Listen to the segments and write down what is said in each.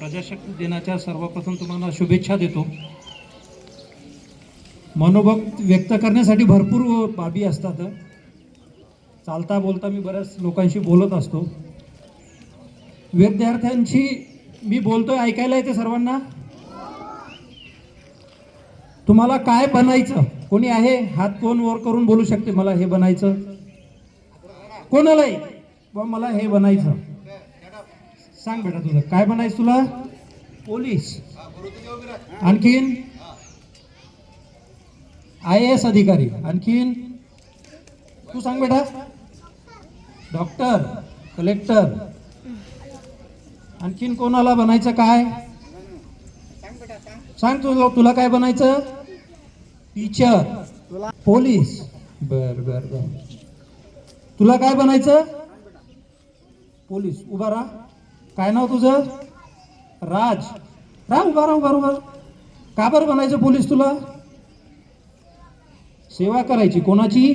प्रजाशक्ती दिनाच्या सर्वप्रथम तुम्हाला शुभेच्छा देतो. मनोभक्त व्यक्त करण्यासाठी भरपूर बाबी असतात. चालता बोलता मी बऱ्याच लोकांशी बोलत असतो. विद्यार्थ्यांशी मी बोलतोय ऐकायला येते सर्वांना? तुम्हाला काय बनायचं? कोणी आहे? हात कोण वर करून बोलू शकते मला हे बनायचं? कोणालाही? बा मला हे बनायचं. सांग बेटा तुझं. काय बनायचं तुला? पोलीस. आणखीन? आय एस अधिकारी. आणखीन? तू सांग बेटा. Doctor collector. आणखीन कोणाला बनायचं काय? सांग तू तुला काय बनायचं? टीचर. पोलीस. बर बर बर. तुला काय बनायचं? पोलीस. उभा राहा. काय नाव तुझं? राज. राह उभा राहा उभा उभा का बरं बनायचं पोलीस तुला? सेवा करायची. कोणाची?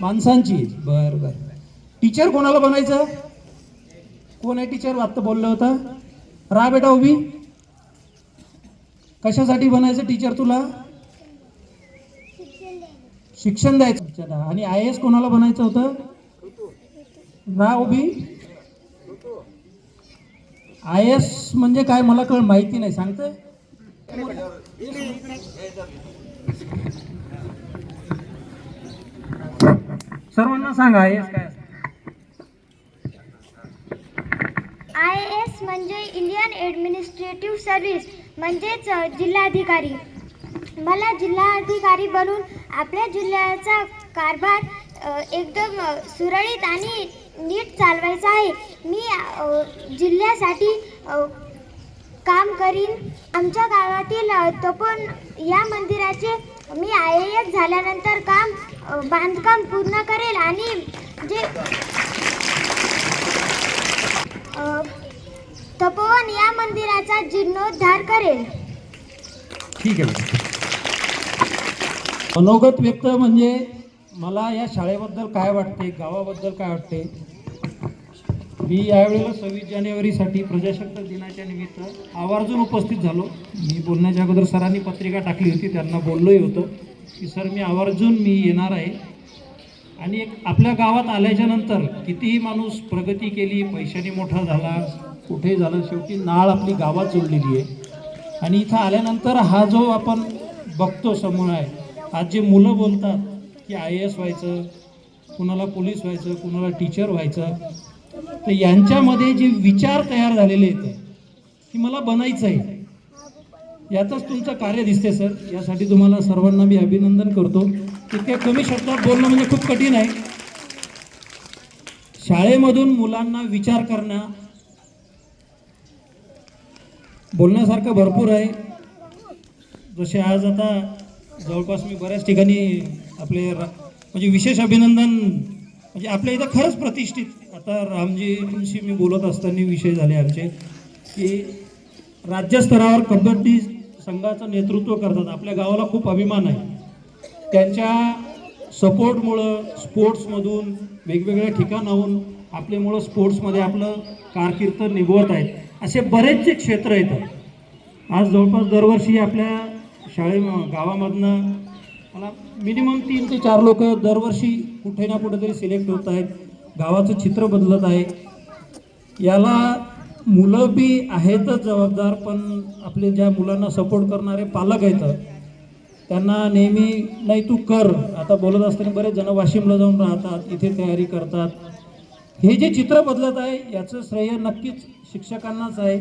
माणसांची. बर बर. टीचर कोणाला बनायचं कोण आहे टीचर वाटतं बोललं होतं. राहा बेटा उभी. कशासाठी बनायचं टीचर तुला? शिक्षण द्यायचं. आणि आय एस कोणाला बनायचं होतं? ना उभी? आय एस म्हणजे काय मला कळ माहिती नाही सांगते सर्वांना सांगा आय एस काय आय ए एस म्हणजे इंडियन ॲडमिनिस्ट्रेटिव्ह सर्व्हिस म्हणजेच जिल्हाधिकारी. मला जिल्हाधिकारी बनून आपल्या जिल्ह्याचा कारभार एकदम सुरळीत आणि नीट चालवायचं आहे. मी जिल्ह्यासाठी काम करीन. आमच्या गावातील तपोन या मंदिराचे मी आय ए एस झाल्यानंतर काम बांधकाम पूर्ण करेल आणि जे तपोवन या मंदिराचा जीर्णोद्धार करेल. ठीक आहे मनोगत व्यक्त म्हणजे मला या शाळेबद्दल काय वाटते गावाबद्दल काय वाटते? मी यावेळेला सव्वीस जानेवारीसाठी प्रजासत्ताक दिनाच्या निमित्त आवर्जून उपस्थित झालो. मी बोलण्याच्या अगोदर सरांनी पत्रिका टाकली होती त्यांना बोललोही होतं की सर मी आवर्जून मी येणार आहे. आणि एक आपल्या गावात आल्याच्यानंतर कितीही माणूस प्रगती केली पैशाने मोठा झाला कुठेही झालं शेवटी नाळ आपली गावात जोडलेली आहे. आणि इथं आल्यानंतर हा जो आपण बघतो समूह आहे आज जे मुलं बोलतात की आय एस व्हायचं कुणाला पोलीस व्हायचं कुणाला टीचर व्हायचं. तर यांच्यामध्ये जे विचार तयार झालेले आहेत की मला बनायचं आहे यातच तुमचं कार्य दिसते सर. यासाठी तुम्हाला सर्वांना मी अभिनंदन करतो. इतक्या कमी शब्दात बोलणं म्हणजे खूप कठीण आहे. शाळेमधून मुलांना विचार करणं बोलण्यासारखं भरपूर आहे. जसे आज आता जवळपास मी बऱ्याच ठिकाणी आपले रा- म्हणजे विशेष अभिनंदन म्हणजे आपल्या इथं खरंच प्रतिष्ठित. आता रामजींशी मी बोलत असताना विषय झाले आमचे की राज्यस्तरावर कबड्डी संघाचं नेतृत्व करतात. आपल्या गावाला खूप अभिमान आहे. त्यांच्या सपोर्टमुळं स्पोर्ट्समधून वेगवेगळ्या ठिकाणाहून आपले स्पोर्ट्समध्ये आपलं कारकीर्द निभवत आहेत. असे बरेचसे क्षेत्र येतात. आज जवळपास दरवर्षी आपल्या शाळे गावामधनं मला मिनिमम तीन ते चार लोक दरवर्षी कुठे ना कुठेतरी सिलेक्ट होत आहेत. गावाचं चित्र बदलत आहे. याला मुलं बी आहेतच जबाबदार पण आपले ज्या मुलांना सपोर्ट करणारे पालक आहेत. त्यांना नेहमी नाही तू कर. आता बोलत असताना बरेच जण वाशिमला जाऊन राहतात इथे तयारी करतात. हे जे चित्र बदलत आहे याचं श्रेय नक्कीच शिक्षकांनाच आहे.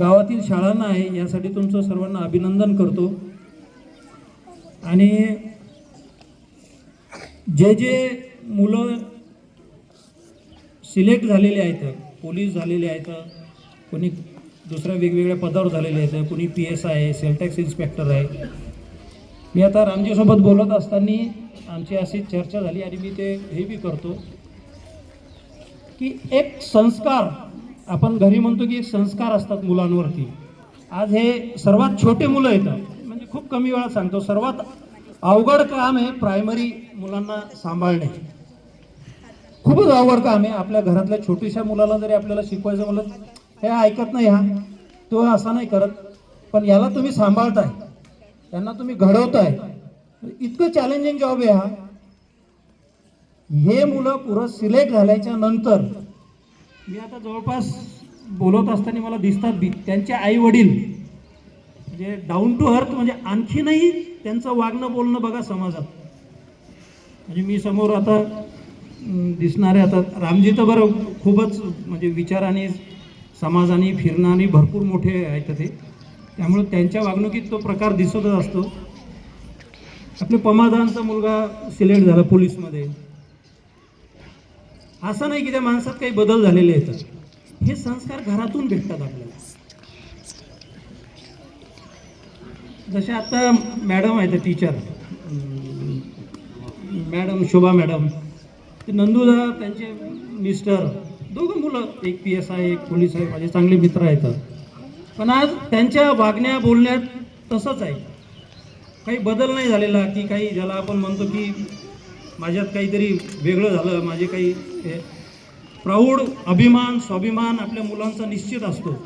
गावातील शाळांना आहे. यासाठी तुमचं सर्वांना अभिनंदन करतो. आणि जे जे मुलं सिलेक्ट झालेले आहेत पोलीस झालेले आहेत कोणी दुसऱ्या वेगवेगळ्या पदावर झालेले आहेत कोणी पी एस आय आहे सेलटॅक्स इन्स्पेक्टर आहे. मी आता रामजीसोबत बोलत असताना आमची अशी चर्चा झाली आणि मी ते हे बी करतो की एक संस्कार आपण घरी म्हणतो की एक संस्कार असतात मुलांवरती. आज हे सर्वात छोटे मुलं येतात. खूप कमी वेळात सांगतो. सर्वात अवघड काम आहे प्रायमरी मुलांना सांभाळणे. खूपच आवड काम आहे आपल्या घरातल्या छोट्याशा मुलाला जरी आपल्याला शिकवायचं म्हणलं हे ऐकत नाही हा. तो असा नाही करत. पण याला तुम्ही सांभाळताय. त्यांना तुम्ही घडवताय. इतकं चॅलेंजिंग जॉब आहे हा. हे मुलं पुरं सिलेक्ट झाल्याच्यानंतर मी आता जवळपास बोलत असताना मला दिसतात बी त्यांचे आई वडील म्हणजे डाऊन टू अर्थ म्हणजे आणखीनही त्यांचं वागणं बोलणं बघा समाजात. म्हणजे मी समोर आता दिसणारे आता रामजी तर बरं खूपच म्हणजे विचाराने समाजाने फिरणाने भरपूर मोठे आहेत ते. त्यामुळे त्यांच्या वागणुकीत तो प्रकार दिसतच असतो. आपले पमादानचा मुलगा सिलेक्ट झाला पोलीसमध्ये. असं नाही की त्या माणसात काही बदल झालेले आहेत. हे संस्कार घरातून भेटतात आपल्याला. जसे आता मॅडम आहेत टीचर मॅडम शोभा मॅडम ते नंदूदा त्यांचे मिस्टर दोघं मुलं एक पी एस आय एक पोलीस आहे माझे चांगले मित्र आहेत. पण आज त्यांच्या वागण्या बोलण्यात तसंच आहे. काही बदल नाही झालेला की काही ज्याला आपण म्हणतो की माझ्यात काहीतरी वेगळं झालं माझे काही हे प्राऊड अभिमान स्वाभिमान आपल्या मुलांचा निश्चित असतो.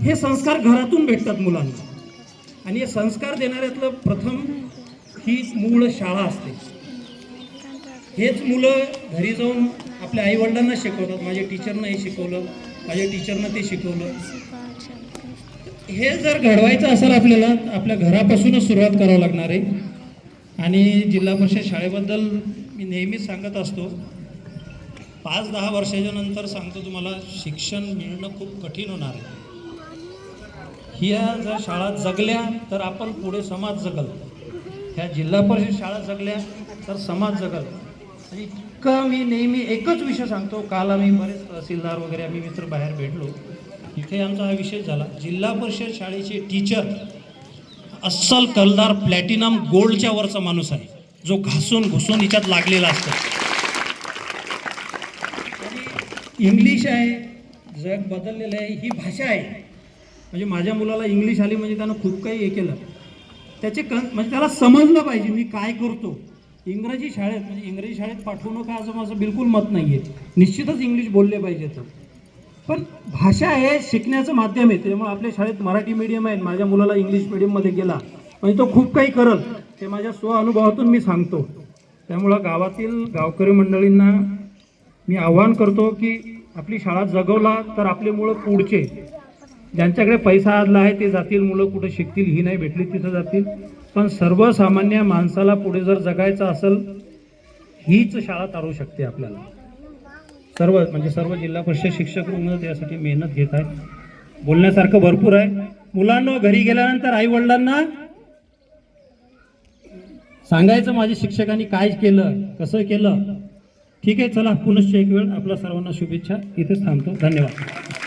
हे संस्कार घरातून भेटतात मुलांना. आणि हे संस्कार देणाऱ्यातलं प्रथम ही मूळ शाळा असते. हेच मुलं घरी जाऊन आपल्या आईवडिलांना शिकवतात माझ्या टीचरनं हे शिकवलं माझ्या टीचरनं ते शिकवलं. हे जर घडवायचं असेल आपल्याला आपल्या घरापासूनच सुरुवात करावं लागणार आहे. आणि जिल्हा परिषद शाळेबद्दल मी नेहमीच सांगत असतो. पाच दहा वर्षाच्या नंतर सांगतो तुम्हाला शिक्षण मिळणं खूप कठीण होणार आहे. ह्या जर शाळा जगल्या तर आपण पुढे समाज जगल. ह्या जिल्हा परिषद शाळा जगल्या तर समाज जगल. इतकं मी नेहमी एकच विषय सांगतो. काल आम्ही बरेच तहसीलदार वगैरे आम्ही मित्र बाहेर भेटलो. इथे आमचा हा विषय झाला. जिल्हा परिषद शाळेचे टीचर अस्सल कलदार प्लॅटिनम गोल्डच्या वरचा माणूस आहे. जो घासून घुसून हिच्यात लागलेला असतो. इंग्लिश आहे जग बदललेलं आहे ही भाषा आहे. म्हणजे माझ्या मुलाला इंग्लिश आली म्हणजे त्यानं खूप काही हे केलं. त्याचे क म्हणजे त्याला समजलं पाहिजे मी काय करतो. इंग्रजी शाळेत म्हणजे इंग्रजी शाळेत पाठवू नका असं माझं बिलकुल मत नाही आहे निश्चितच इंग्लिश बोलले पाहिजे तर. पण भाषा हे शिकण्याचं माध्यम आहे त्यामुळे आपल्या शाळेत मराठी मीडियम आहे माझ्या मुलाला इंग्लिश मिडियममध्ये गेला. म्हणजे तो खूप काही करल. ते माझ्या स्वअनुभवातून मी सांगतो. त्यामुळं गावातील गावकरी मंडळींना मी आव्हान करतो की आपली शाळा जगवला तर आपले मुलं पुढचे. ज्यांच्याकडे पैसा आदला आहे ते जातील. मुलं कुठं शिकतील ही नाही भेटली तिथं जातील. पण सर्वसामान्य माणसाला पुढे जर जगायचं असेल हीच शाळा तारू शकते आपल्याला. सर्व म्हणजे सर्व जिल्हा परिषद शिक्षक वृंद त्यासाठी मेहनत घेत आहे बोलण्यासारखं भरपूर आहे. मुलांना घरी गेल्यानंतर आई वडिलांना सांगायचं माझ्या शिक्षकांनी काय केलं कसं केलं. ठीक आहे चला पुनश्च एक वेळ आपल्या सर्वांना शुभेच्छा. इथेच थांबतो. धन्यवाद.